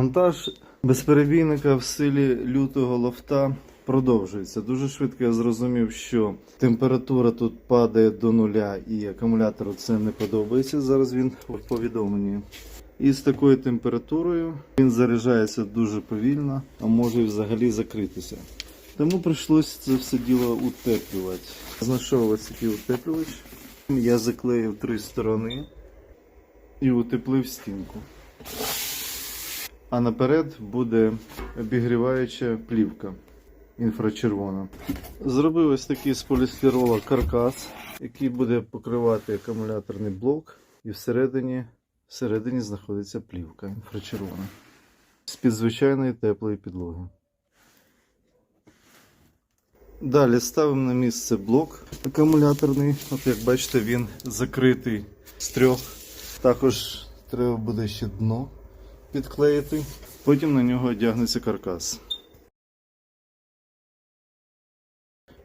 Монтаж безперебійника в силі лютого лофта продовжується. Дуже швидко я зрозумів, що температура тут падає до нуля і акумулятору це не подобається. Зараз він в повідомленні. І з такою температурою він заряджається дуже повільно, а може і взагалі закритися. Тому прийшлося це все діло утеплювати. Знайшов ось такий утеплювач. Я заклеїв три сторони і утеплив стінку. А наперед буде обігріваюча плівка інфрачервона. Зробив ось такий з полістирола каркас, який буде покривати акумуляторний блок, і всередині, всередині знаходиться плівка інфрачервона з-під звичайної теплої підлоги. Далі ставимо на місце блок акумуляторний. От як бачите, він закритий з трьох. Також треба буде ще дно підклеїти. Потім на нього одягнеться каркас.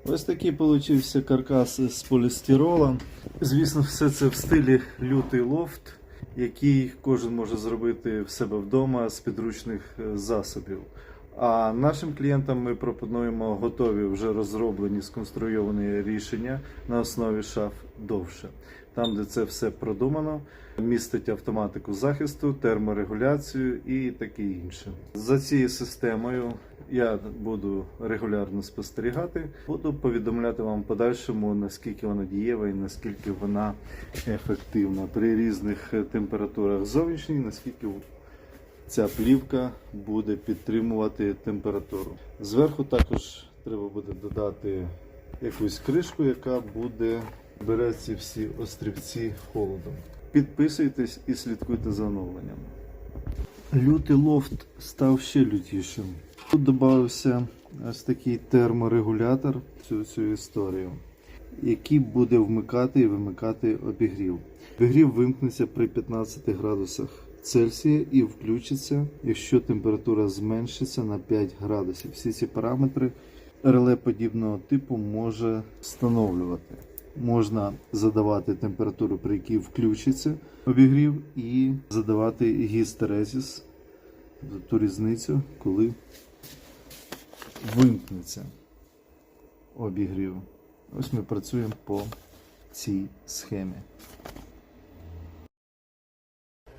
Ось такий получився каркас з полістирола. Звісно, все це в стилі лютий лофт, який кожен може зробити в себе вдома з підручних е, засобів. А нашим клієнтам ми пропонуємо готові вже розроблені сконструйовані рішення на основі шаф довше. Там, де це все продумано, містить автоматику захисту, терморегуляцію і таке інше. За цією системою я буду регулярно спостерігати, буду повідомляти вам подальшому, наскільки вона дієва і наскільки вона ефективна при різних температурах зовнішній, наскільки ця плівка буде підтримувати температуру. Зверху також треба буде додати якусь кришку, яка буде бере ці всі острівці холодом. Підписуйтесь і слідкуйте за оновленнями. Лютий лофт став ще лютішим. Тут додався ось такий терморегулятор цю, цю історію, який буде вмикати і вимикати обігрів. Обігрів вимкнеться при 15 градусах Цельсія і включиться, якщо температура зменшиться на 5 градусів. Всі ці параметри реле подібного типу може встановлювати. Можна задавати температуру, при якій включиться обігрів, і задавати гістерезіс, тобто ту різницю, коли вимкнеться обігрів. Ось ми працюємо по цій схемі.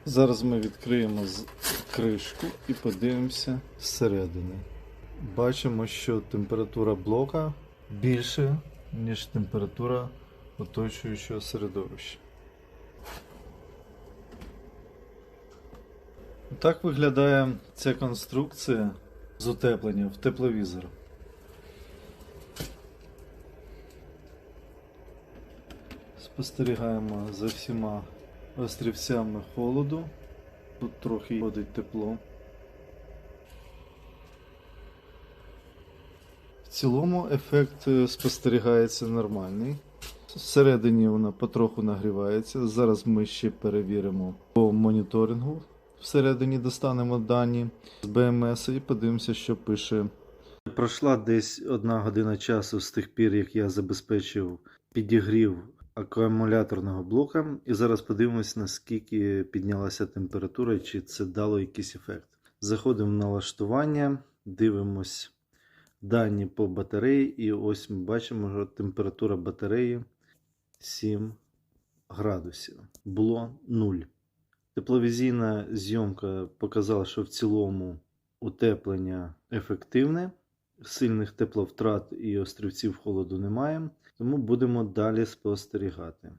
Зараз ми відкриємо кришку і подивимося зсередини. Бачимо, що температура блока більше, ніж температура оточуючого середовища. Так виглядає ця конструкція з утепленням в тепловізор. Спостерігаємо за всіма острівцями холоду. Тут трохи ходить тепло. В цілому ефект е, спостерігається нормальний. Всередині вона потроху нагрівається. Зараз ми ще перевіримо по моніторингу. Всередині достанемо дані з БМС і подивимося, що пише. Пройшла десь одна година часу з тих пір, як я забезпечив підігрів акумуляторного блока. І зараз подивимось, наскільки піднялася температура, чи це дало якийсь ефект. Заходимо в налаштування, дивимось дані по батареї, і ось ми бачимо, що температура батареї 7 градусів. Було 0. Тепловізійна зйомка показала, що в цілому утеплення ефективне, сильних тепловтрат і острівців холоду немає, тому будемо далі спостерігати.